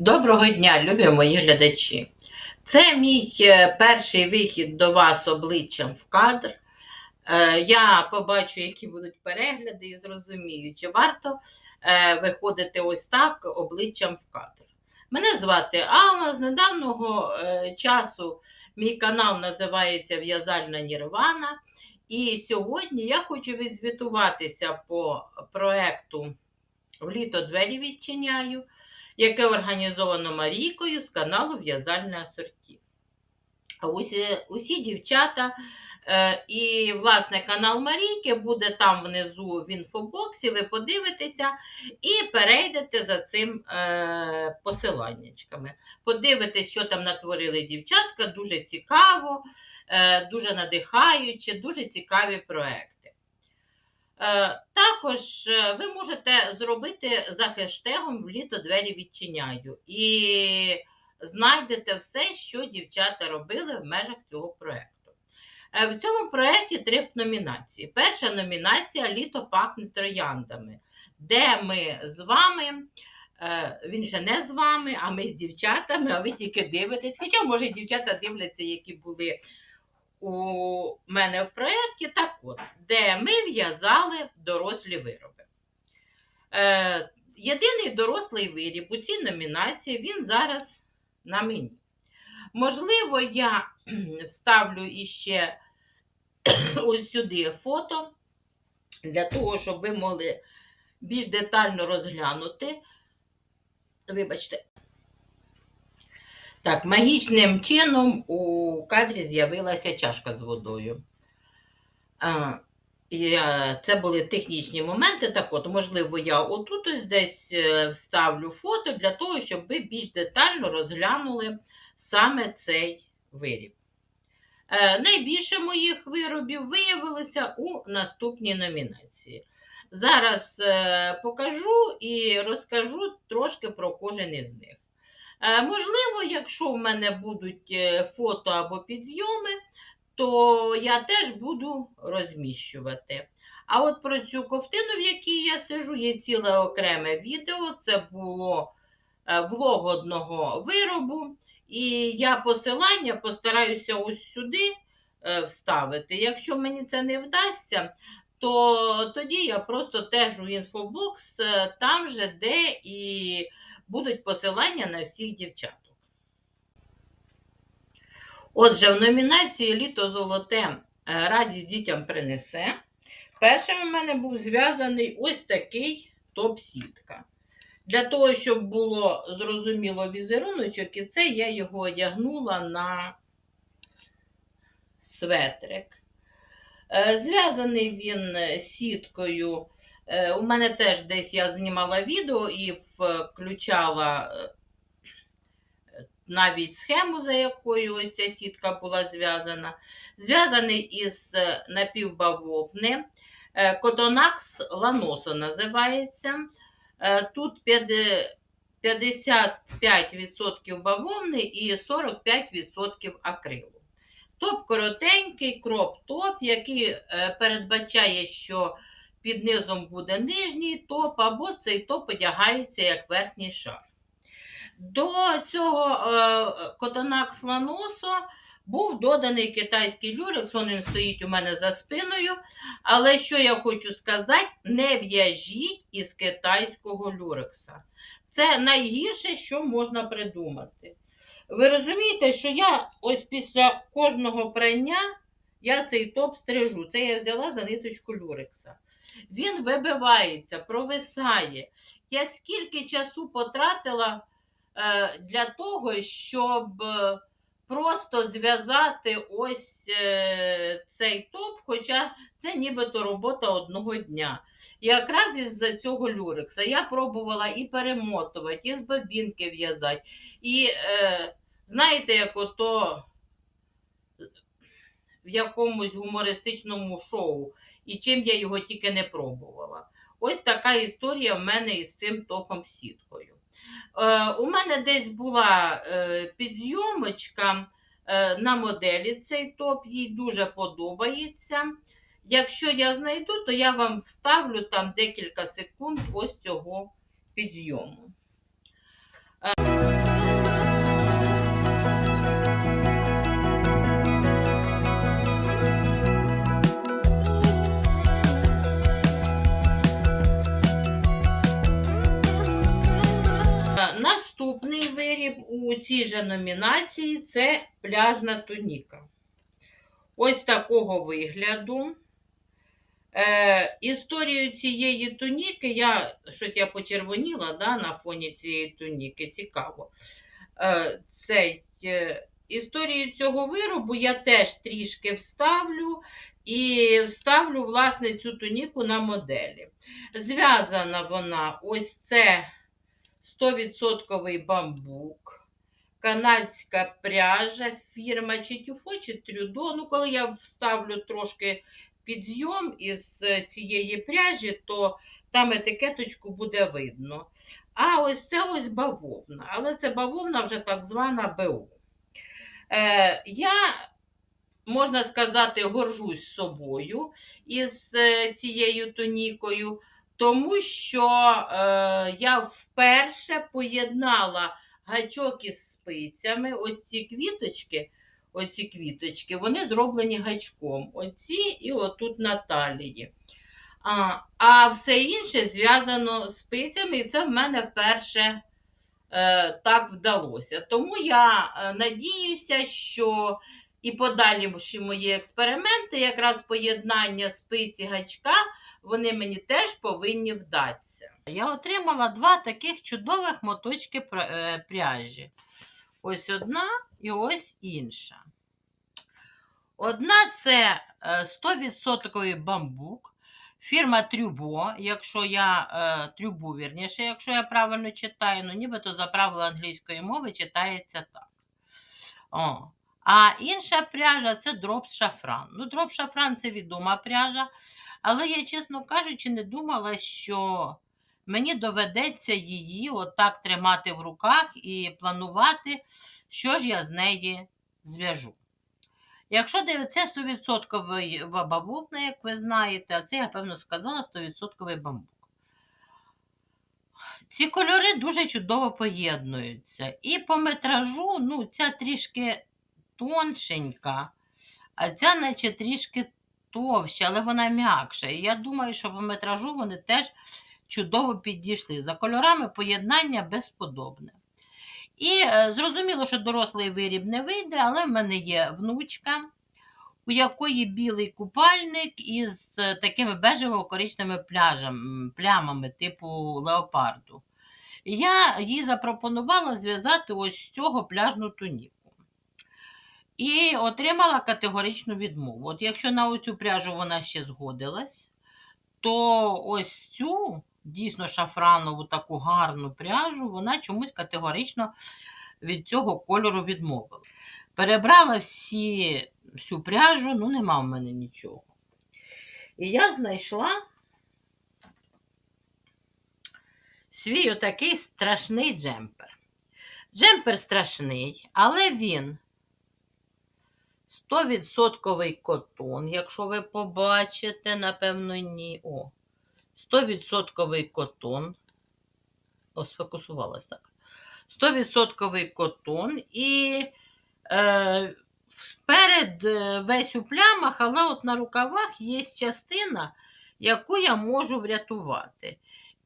Доброго дня, любі мої глядачі. Це мій е, перший вихід до вас обличчям в кадр. Е, Я побачу, які будуть перегляди, і зрозумію, чи варто е, виходити ось так обличчям в кадр. Мене звати Алла. З недавнього часу мій канал називається В'язальна Нірвана. І сьогодні я хочу відзвітуватися по проекту В літо двері відчиняю яке організовано Марійкою з каналу В'язальне асорті. Усі, усі дівчата е, і, власне, канал Марійки буде там внизу в інфобоксі. Ви подивитеся і перейдете за цим е, посиланнячками. Подивитесь, що там натворили дівчатка, дуже цікаво, е, дуже надихаюче, дуже цікаві проекти. Е, Також е, ви можете зробити за хештегом в літо двері відчиняю і знайдете все, що дівчата робили в межах цього проєкту. Е, В цьому проєкті три номінації. Перша номінація Літо пахне трояндами, де ми з вами. Він же не з вами, а ми з дівчатами, а ви тільки дивитесь. Хоча, може, дівчата дивляться, які були у мене в проєкті так от, де ми в'язали дорослі вироби. Е, єдиний дорослий виріб у цій номінації він зараз на мені. Можливо, я вставлю іще ось сюди фото для того, щоб ви могли більш детально розглянути. Вибачте. Так, магічним чином у кадрі з'явилася чашка з водою. А, і, це були технічні моменти. Так от, можливо, я отут ось десь е, вставлю фото для того, щоб ви більш детально розглянули саме цей виріб. Е, найбільше моїх виробів виявилося у наступній номінації. Зараз е, покажу і розкажу трошки про кожен із них. Е, Можливо, якщо в мене будуть е, фото або підйоми, то я теж буду розміщувати. А от про цю ковтину, в якій я сижу, є ціле окреме відео. Це було е, влог одного виробу. І я посилання постараюся ось сюди вставити. Якщо мені це не вдасться, то тоді я просто теж у інфобокс, там же, де і будуть посилання на всіх дівчаток. Отже, в номінації Літо золоте е, радість дітям принесе. Першим у мене був зв'язаний ось такий топ-сітка. Для того, щоб було зрозуміло візеруночок, і це я його одягнула на светрик. Е, Зв'язаний він сіткою. Е, У мене теж десь я знімала відео і включала е, навіть схему, за якою ось ця сітка була зв'язана. Зв'язаний із е, напівбавовни. Котонакс ланосо називається. Тут 55% бавовни і 45% акрилу. Топ коротенький, кроп-топ, який передбачає, що під низом буде нижній топ, або цей топ одягається як верхній шар. До цього е, котонакс ланосо був доданий китайський люрекс, він стоїть у мене за спиною. Але що я хочу сказати, не в'яжіть із китайського люрекса. Це найгірше, що можна придумати. Ви розумієте, що я ось після кожного прання я цей топ стрижу. Це я взяла за ниточку люрекса. Він вибивається, провисає. Я скільки часу потратила е, для того, щоб е, просто зв'язати ось е, цей топ, хоча це нібито робота одного дня. І якраз із-за цього люрекса я пробувала і перемотувати, і з бабінки в'язати. І знаєте, як ото в якомусь гумористичному шоу, і чим я його тільки не пробувала. Ось така історія в мене із цим топом сіткою. Е, у мене десь була е, підйомочка е, на моделі цей топ, їй дуже подобається. Якщо я знайду, то я вам вставлю там декілька секунд ось цього підйому. Е, у цій же номінації це пляжна туніка. Ось такого вигляду. Е, історію цієї туніки, я щось я почервоніла да, на фоні цієї туніки, цікаво. Е, цей, е, історію цього виробу я теж трішки вставлю і вставлю власне цю туніку на моделі. Зв'язана вона ось це 100% бамбук, канадська пряжа, фірма чи чи Трюдо. Ну, коли я вставлю трошки підйом із цієї пряжі, то там етикеточку буде видно. А ось це ось бавовна. Але це бавовна вже так звана БУ. Е, я, можна сказати, горжусь собою із е, цією тонікою, тому що е, я вперше поєднала гачок із спицями. Ось ці квіточки, оці квіточки, вони зроблені гачком. Оці і отут на талії. А, а все інше зв'язано з спицями, і це в мене перше е, так вдалося. Тому я е, надіюся, що і подальші мої експерименти, якраз поєднання спиці гачка, вони мені теж повинні вдатися. Я отримала два таких чудових моточки е, пряжі. Ось одна і ось інша. Одна це е, 100% бамбук, фірма Трюбо, якщо я е, трюбу, вірніше, якщо я правильно читаю, ну нібито за правила англійської мови читається так. О. А інша пряжа це дроп шафран. Ну, дроп шафран це відома пряжа, але я, чесно кажучи, не думала, що мені доведеться її отак тримати в руках і планувати, що ж я з неї зв'яжу. Якщо дивиться 100% бабовна, як ви знаєте, а це я певно сказала 100% бамбук. Ці кольори дуже чудово поєднуються. І по метражу, ну, ця трішки тоншенька, а ця, наче трішки товща, але вона м'якша. І я думаю, що по метражу вони теж чудово підійшли. За кольорами поєднання безподобне. І е, зрозуміло, що дорослий виріб не вийде, але в мене є внучка, у якої білий купальник із е, такими бежево-коричневими пляжами, плямами, типу леопарду. Я їй запропонувала зв'язати ось з цього пляжну туніку. І отримала категоричну відмову. От якщо на оцю пряжу вона ще згодилась, то ось цю дійсно шафранову таку гарну пряжу, вона чомусь категорично від цього кольору відмовила. Перебрала всі, всю пряжу, ну нема в мене нічого. І я знайшла свій отакий страшний джемпер. Джемпер страшний, але він 100% котон, якщо ви побачите, напевно, ні. О, 100% котон. О, сфокусувалась так. 100% котон і е, вперед е, весь у плямах, але от на рукавах є частина, яку я можу врятувати.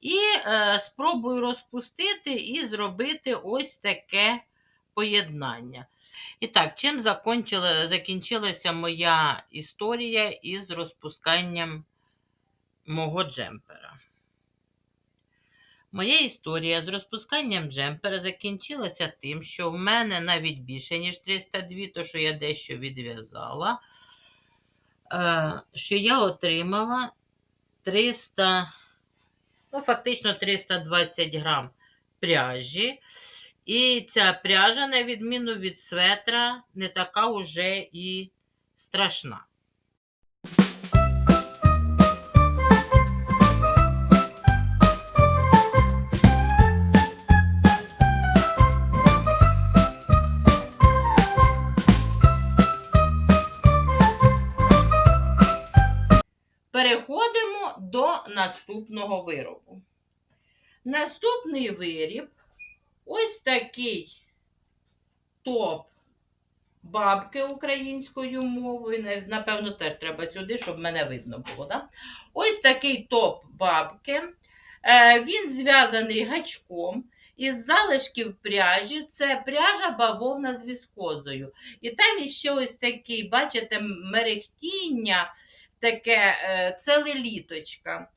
І е, спробую розпустити і зробити ось таке поєднання. І так, чим закінчилася моя історія із розпусканням мого джемпера? Моя історія з розпусканням джемпера закінчилася тим, що в мене навіть більше, ніж 302, то що я дещо відв'язала, е, що я отримала 300, ну, фактично 320 грам пряжі. І ця пряжа, на відміну від светра, не така уже і страшна. Переходимо до наступного виробу. Наступний виріб Ось такий топ бабки українською мовою. Напевно, теж треба сюди, щоб мене видно було. Да? Ось такий топ бабки. Е, Він зв'язаний гачком із залишків пряжі. Це пряжа бавовна з віскозою. І там іще ось такий, бачите, мерехтіння, таке, е, це леліточка.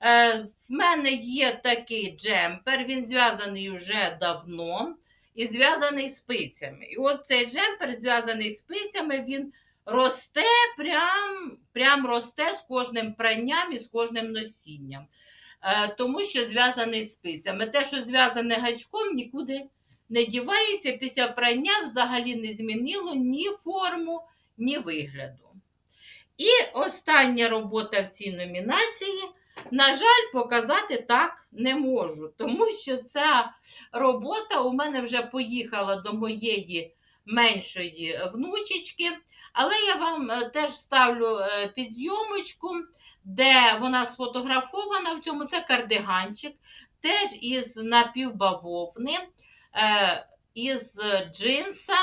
Е, В мене є такий джемпер, він зв'язаний вже давно і зв'язаний спицями. І от цей джемпер, зв'язаний спицями, він росте, прям, прям росте з кожним пранням і з кожним носінням. Е, Тому що зв'язаний спицями. Те, що зв'язане гачком, нікуди не дівається. Після прання взагалі не змінило ні форму, ні вигляду. І остання робота в цій номінації. На жаль, показати так не можу, тому що ця робота у мене вже поїхала до моєї меншої внучечки, але я вам е, теж ставлю е, під зйомочку, де вона сфотографована в цьому це кардиганчик, теж із напівбавовни, е, із джинса,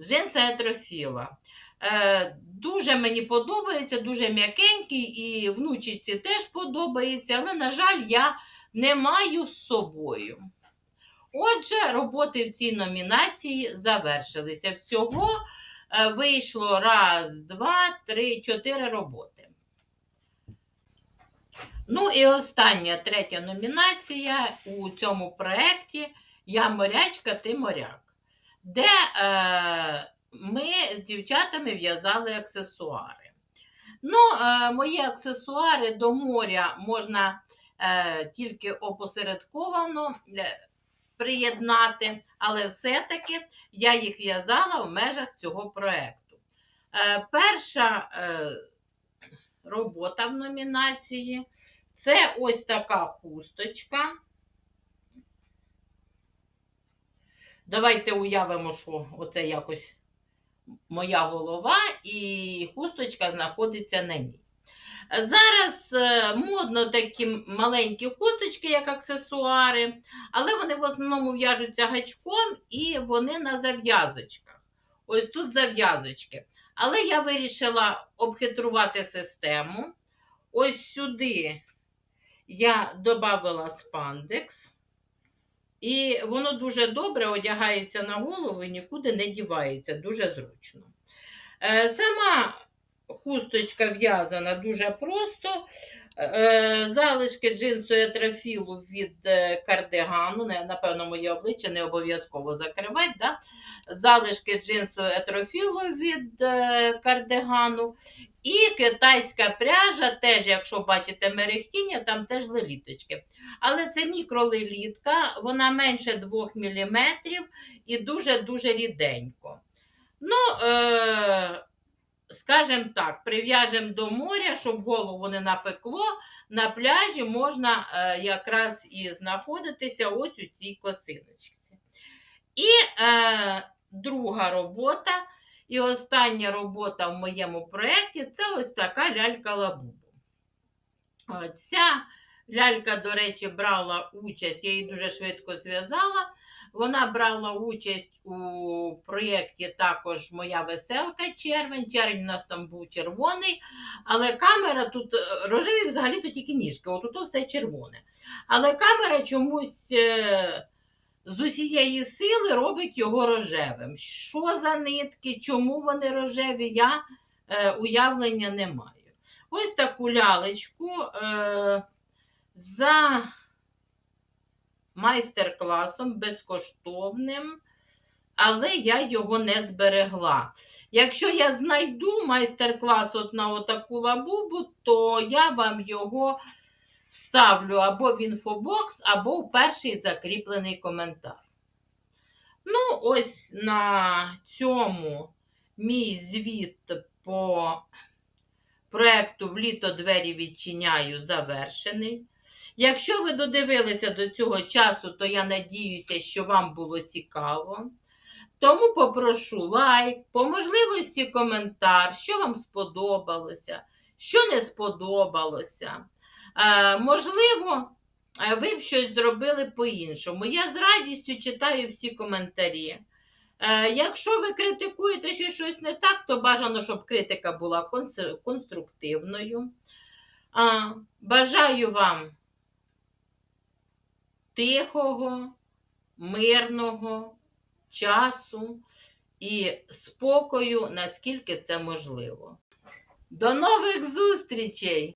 джинса етрофіла. Дуже мені подобається, дуже м'якенький, і внучечці теж подобається, але, на жаль, я не маю з собою. Отже, роботи в цій номінації завершилися. Всього е, вийшло раз, два, три, чотири роботи. Ну і остання третя номінація у цьому проєкті Я морячка, ти моряк, де е, ми з дівчатами в'язали аксесуари. Ну, е, мої аксесуари до моря можна е, тільки опосередковано е, приєднати, але все-таки я їх в'язала в межах цього проєкту. Е, перша е, робота в номінації це ось така хусточка. Давайте уявимо, що оце якось моя голова і хусточка знаходиться на ній. Зараз е, модно такі маленькі хусточки, як аксесуари, але вони в основному в'яжуться гачком і вони на зав'язочках. Ось тут зав'язочки. Але я вирішила обхитрувати систему. Ось сюди я додала спандекс. І воно дуже добре одягається на голову і нікуди не дівається, дуже зручно. Е, Сама хусточка в'язана дуже просто. Е, Залишки джинсу етрофілу від е, кардигану, напевно, моє обличчя не обов'язково закривати. Да? Залишки джинсу етрофілу від е, кардигану. І китайська пряжа, теж, якщо бачите мерехтіння, там теж леліточки. Але це мікролелітка, вона менше 2 мм і дуже-дуже ріденько. Ну, е, скажімо так, прив'яжемо до моря, щоб голову не напекло. На пляжі можна е, якраз і знаходитися ось у цій косиночці. І е, друга робота, і остання робота в моєму проєкті це ось така лялька лабубу. Ця лялька, до речі, брала участь, я її дуже швидко зв'язала. Вона брала участь у проєкті також Моя веселка червень. Червень у нас там був червоний, але камера тут е, рожеві взагалі то тільки ніжки, отут все червоне. Але камера чомусь е, з усієї сили робить його рожевим. Що за нитки, чому вони рожеві, я е, уявлення не маю. Ось таку лялечку за майстер-класом безкоштовним, але я його не зберегла. Якщо я знайду майстер-клас от на отаку лабубу, то я вам його вставлю або в інфобокс, або в перший закріплений коментар. Ну, ось на цьому мій звіт по проекту в літо двері відчиняю завершений. Якщо ви додивилися до цього часу, то я надіюся, що вам було цікаво. Тому попрошу лайк, по можливості коментар, що вам сподобалося, що не сподобалося. Е, можливо, е, ви б щось зробили по-іншому. Я з радістю читаю всі коментарі. Е, якщо ви критикуєте, що щось не так, то бажано, щоб критика була конструктивною. Е, бажаю вам тихого, мирного часу і спокою, наскільки це можливо. До нових зустрічей!